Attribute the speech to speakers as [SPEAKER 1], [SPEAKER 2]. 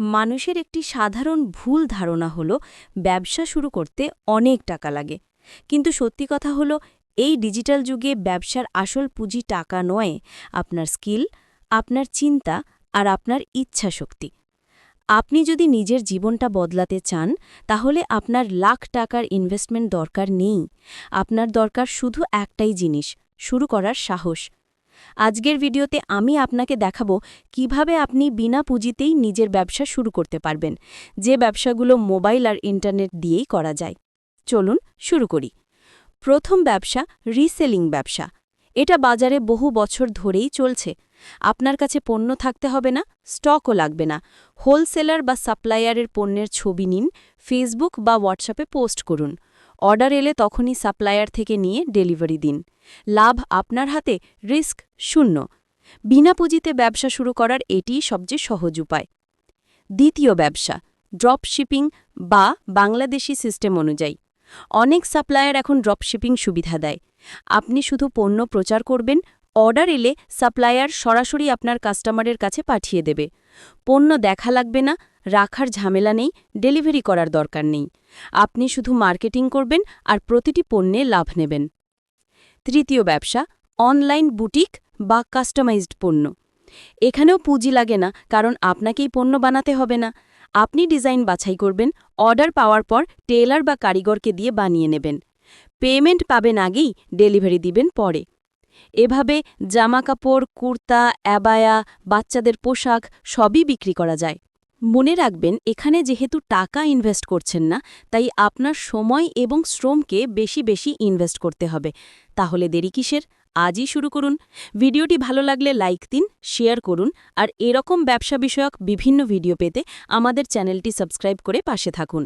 [SPEAKER 1] মানুষের একটি সাধারণ ভুল ধারণা হলো, ব্যবসা শুরু করতে অনেক টাকা লাগে। কিন্তু সত্যি কথা হলো, এই ডিজিটাল যুগে ব্যবসার আসল পুঁজি টাকা নয়, আপনার স্কিল, আপনার চিন্তা আর আপনার ইচ্ছা শক্তি আপনি যদি নিজের জীবনটা বদলাতে চান, তাহলে আপনার লাখ টাকার ইনভেস্টমেন্ট দরকার নেই। আপনার দরকার শুধু একটাই জিনিস, শুরু করার সাহস। আজকের ভিডিওতে আমি আপনাকে দেখাবো কীভাবে আপনি বিনা পুঁজিতেই নিজের ব্যবসা শুরু করতে পারবেন, যে ব্যবসাগুলো মোবাইল আর ইন্টারনেট দিয়েই করা যায়। চলুন শুরু করি। প্রথম ব্যবসা রিসেলিং ব্যবসা। এটা বাজারে বহু বছর ধরেই চলছে। আপনার কাছে পণ্য থাকতে হবে না, স্টকও লাগবে না। হোলসেলার বা সাপ্লায়ারের পণ্যের ছবি নিন, ফেসবুক বা হোয়াটসঅ্যাপে পোস্ট করুন। অর্ডার এলে তখনই সাপ্লায়ার থেকে নিয়ে ডেলিভারি দিন। লাভ আপনার হাতে, রিস্ক শূন্য। বিনা পুঁজিতে ব্যবসা শুরু করার এটিই সবচেয়ে সহজ উপায়। দ্বিতীয় ব্যবসা ড্রপশিপিং বা বাংলাদেশি সিস্টেম অনুযায়ী। অনেক সাপ্লায়ার এখন ড্রপশিপিং সুবিধা দেয়। আপনি শুধু পণ্য প্রচার করবেন অর্ডার এলে সাপ্লায়ার সরাসরি আপনার কাস্টমারের কাছে পাঠিয়ে দেবে। পণ্য দেখা লাগবে না, রাখার ঝামেলা নেই, ডেলিভারি করার দরকার নেই। আপনি শুধু মার্কেটিং করবেন আর প্রতিটি পণ্যে লাভ নেবেন। তৃতীয় ব্যবসা, অনলাইন বুটিক বা কাস্টমাইজড পণ্য। এখানেও পুঁজি লাগে না, কারণ আপনাকেই পণ্য বানাতে হবে না। আপনি ডিজাইন বাছাই করবেন, অর্ডার পাওয়ার পর টেলার বা কারিগরকে দিয়ে বানিয়ে নেবেন। পেমেন্ট পাবেন আগেই, ডেলিভারি দিবেন পরে। এভাবে জামাকাপড়, কুর্তা, অ্যাবায়া, বাচ্চাদের পোশাক সবই বিক্রি করা যায়। মনে রাখবেন, এখানে যেহেতু টাকা ইনভেস্ট করছেন না, তাই আপনার সময় এবং শ্রমকে বেশি বেশি ইনভেস্ট করতে হবে। তাহলে দেরি কিসের? আজই শুরু করুন। ভিডিওটি ভালো লাগলে লাইক দিন শেয়ার করুন, আর এরকম ব্যবসা বিষয়ক বিভিন্ন ভিডিও পেতে আমাদের চ্যানেলটি সাবস্ক্রাইব করে পাশে থাকুন।